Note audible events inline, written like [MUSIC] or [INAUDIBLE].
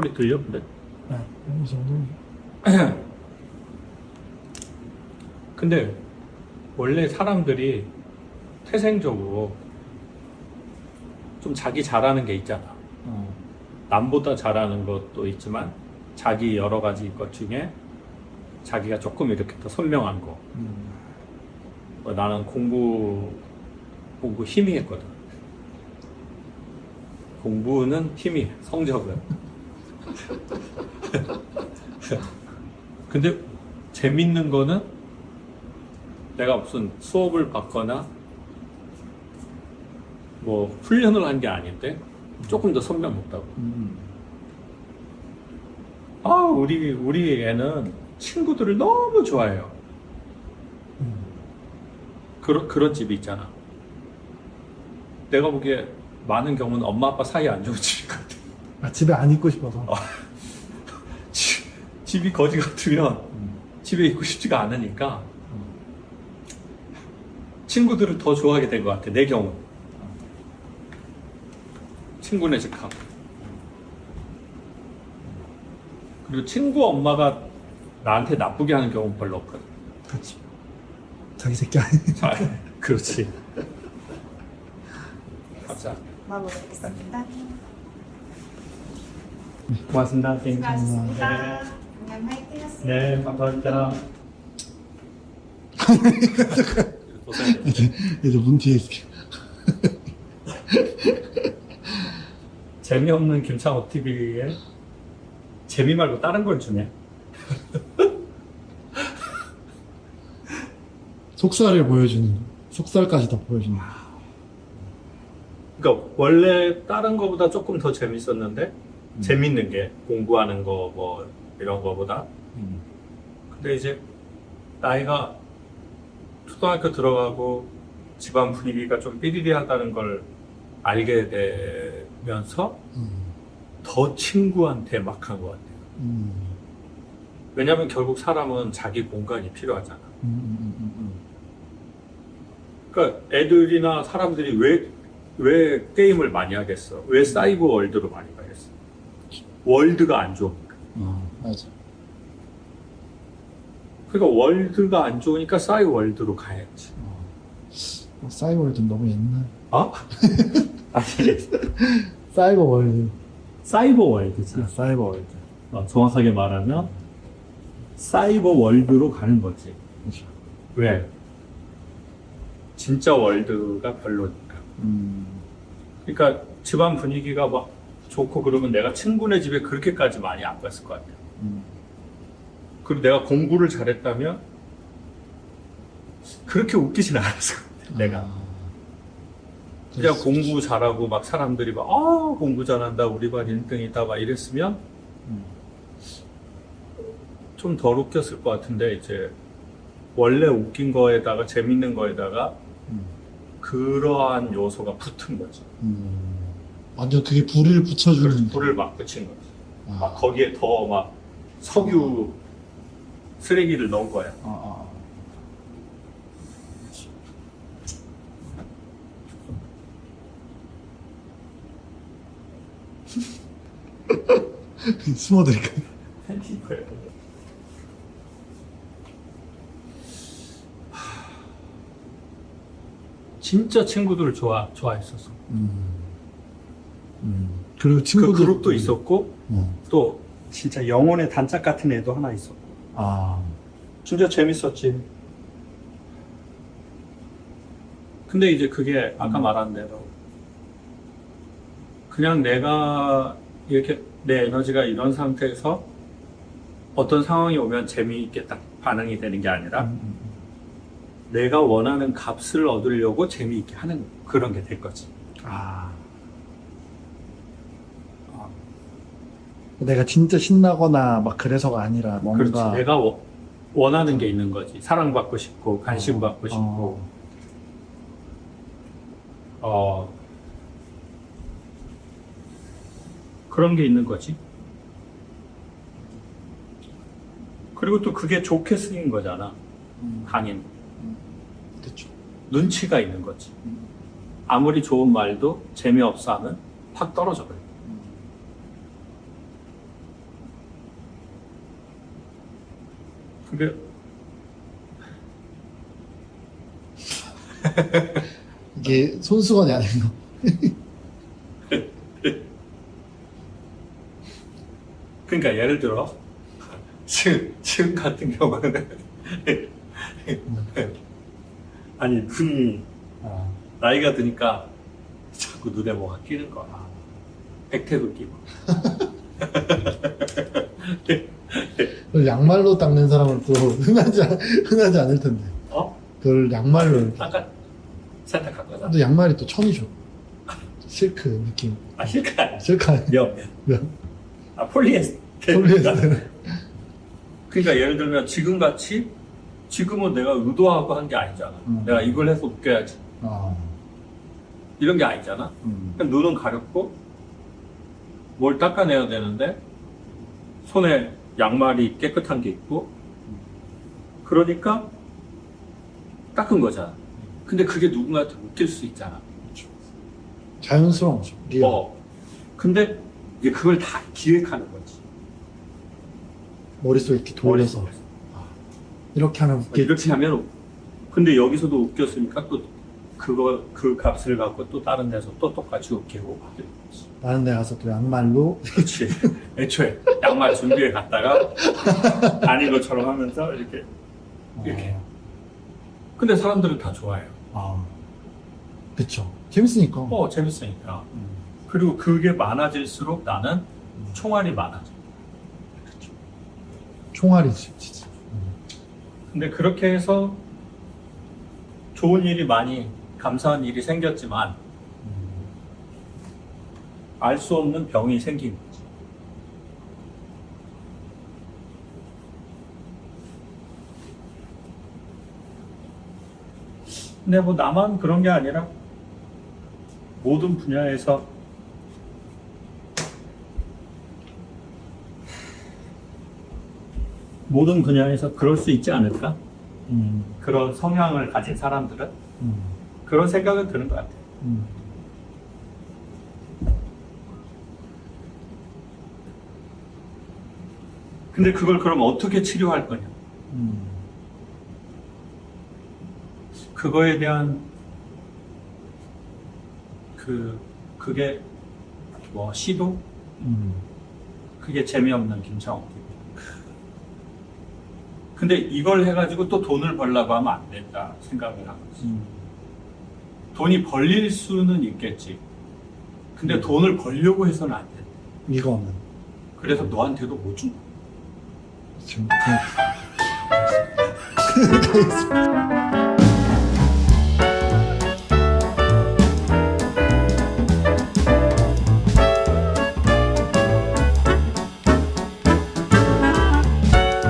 소리 들려? 근데 네, 이 정도. [CLEARS THROAT] 근데 원래 사람들이 태생적으로 좀 자기 잘하는 게 있잖아. 어. 남보다 잘하는 것도 있지만 자기 여러 가지 것 중에 자기가 조금 이렇게 더 선명한 거. 음. 뭐 나는 공부 공부 희미했거든. 공부는 희미, 성적은. [LAUGHS] 근데 재밌는 거는 내가 무슨 수업을 받거나 뭐 훈련을 한 게 아닌데 조금 더 선명했다고. 음. 아, 우리 우리 애는 친구들을 너무 좋아해요. 음. 그런 그런 집이 있잖아. 내가 보기에 많은 경우는 엄마 아빠 사이 안 좋은 같 아. 아, 집에 안 있고 싶어서. 집- 집이 거지 같으면 음. 집에 있고 싶지가 않으니까 친구들을 더 좋아하게 된 것 같아. 내 경우. 친구네 집 가고. 그리고 친구 엄마가 나한테 나쁘게 하는 경우는 별로 없거든. 그렇지. 자기 새끼 아니. 아, 그렇지. [LAUGHS] 감사합니다. 마무리하겠습니다. 고맙습니다. 수고하셨습니다. 안녕 화이팅 하세요. 네, 감사합니다. 이제 [LAUGHS] 문 뒤에 있을게. [LAUGHS] 재미없는 김창호 TV에 재미 말고 다른 걸 주네. [LAUGHS] 속살을 보여주는, 속살까지 다 보여주는. 그러니까 원래 다른 거보다 조금 더 재밌었는데 재밌는 게 공부하는 거 뭐 이런 거보다 음. 근데 이제 나이가 초등학교 들어가고 집안 분위기가 좀 삐리리하다는 걸 알게 되면서 음. 더 친구한테 막 한 것 같아요. 음. 왜냐면 결국 사람은 자기 공간이 필요하잖아. 음, 음, 음, 음. 그러니까 애들이나 사람들이 왜, 왜 게임을 많이 하겠어? 왜 사이버 월드로 많이 가겠어? 월드가 안 좋으니까. 음. 어, 맞아. 그러니까 월드가 안 좋으니까 사이버 월드로 가야지. 어, 사이버월드는 너무 옛날. 어? [LAUGHS] 아니, 사이버월드. 사이버 월드지. 아, 사이버월드. 어, 정확하게 말하면 사이버 월드로 가는 거지. 그렇죠. 왜? 진짜 월드가 별로니까. 음. 그러니까 집안 분위기가 막 좋고 그러면 내가 친구네 집에 그렇게까지 많이 안 갔을 것 같아요. 음. 그리고 내가 공부를 잘했다면 그렇게 웃기진 않았을 것 같아. 내가. 아. 그냥 공부 잘하고 막 사람들이 막, 아, 공부 잘한다. 우리 반 1등이다. 막 이랬으면 음. 좀덜 웃겼을 것 같은데, 이제 원래 웃긴 거에다가 재밌는 거에다가 음. 그러한 요소가 붙은 거지. 음. 완전 그게 불을 붙여주는. 불을 막 붙인 거지. 아. 막 거기에 더 막 석유 쓰레기를 넣은 거야. 아, 아. 숨어드릴까? 팬티거예요. 진짜 친구들을 좋아 좋아했었어. 음. 음. 그리고 그 친구들 그룹도 있었고 어. 또 진짜 영혼의 단짝 같은 애도 하나 있었고. 아. 진짜 재밌었지. 근데 이제 그게 아까 음. 말한 대로 그냥 내가 이렇게 내 에너지가 이런 상태에서 어떤 상황이 오면 재미있게 딱 반응이 되는 게 아니라 음, 음, 내가 원하는 값을 얻으려고 재미있게 하는 그런 게 될 거지. 아. 내가 진짜 신나거나 막 그래서가 아니라 뭔가 그렇지. 내가 워- 원하는 게 있는 거지. 사랑받고 싶고, 관심 받고 싶고, 어. 어, 그런 게 있는 거지. 그리고 또 그게 좋게 쓰인 거잖아. 음, 강인. 그쵸. 눈치가 있는 거지. 음. 아무리 좋은 말도 재미없어 하면 확 떨어져 버려. 근데 [LAUGHS] 이게 손수건이 아닌 거. 그러니까 예를 들어 지금 지금 같은 경우는 [LAUGHS] 아니 눈이 아, 나이가 드니까 자꾸 눈에 뭐가 끼는 거야. 백태도 끼고. [LAUGHS] 양말로 닦는 사람은 또 흔하지, 않- 흔하지 않을 텐데. 어? 그걸 양말로. 이렇게. 아까 세탁한 거잖아. 또 양말이 또 천이죠. 실크 느낌. 아 실까? 실크 아니야. 면. 면. 아 폴리에스테. 폴리에스테르. 그러니까 예를 들면 지금 같이 지금은 내가 의도하고 한 게 아니잖아. 음. 내가 이걸 해서 웃겨야지. 아, 이런 게 아니잖아. 음. 그냥 눈은 가렵고 뭘 닦아내야 되는데 손에 양말이 깨끗한 게 있고 그러니까 닦은 거잖아. 근데 그게 누군가한테 웃길 수 있잖아. 자연스러운 거죠. 리얼. 어. 근데 이제 그걸 다 기획하는 거지. 머릿속에 이렇게 돌려서. 머릿속에서. 이렇게 하면 이렇게 웃겠지. 하면 웃- 근데 여기서도 웃겼으니까 또 그거 그 값을 갖고 또 다른 데서 또 똑같이 웃기고 하게 되지. 다른 데 가서 또 양말로. 그렇지. 애초에 양말 준비해 갔다가 [LAUGHS] 아닌 것처럼 하면서 이렇게 이렇게. 근데 사람들은 다 좋아해요. 아, 그쵸. 재밌으니까. 어 재밌으니까. 음. 그리고 그게 많아질수록 나는 총알이 많아져. 총알이지, 진짜. 근데 그렇게 해서 좋은 일이 많이 감사한 일이 생겼지만 알 수 없는 병이 생긴 거지. 근데 뭐 나만 그런 게 아니라 모든 분야에서 모든 분야에서 그럴 수 있지 않을까? 음, 그런 성향을 가진 사람들은 음, 그런 생각은 드는 것 같아요. 음. 근데 그걸 그럼 어떻게 치료할 거냐? 음. 그거에 대한 그 그게 뭐 시도 음. 그게 재미없는 김창옥이고. 근데 이걸 해가지고 또 돈을 벌려고 하면 안 된다 생각을 한 거지. 음. 돈이 벌릴 수는 있겠지. 근데 돈을 벌려고 해서는 안 된다. 이거는. 그래서 너한테도 못 준다. 지금. [LAUGHS]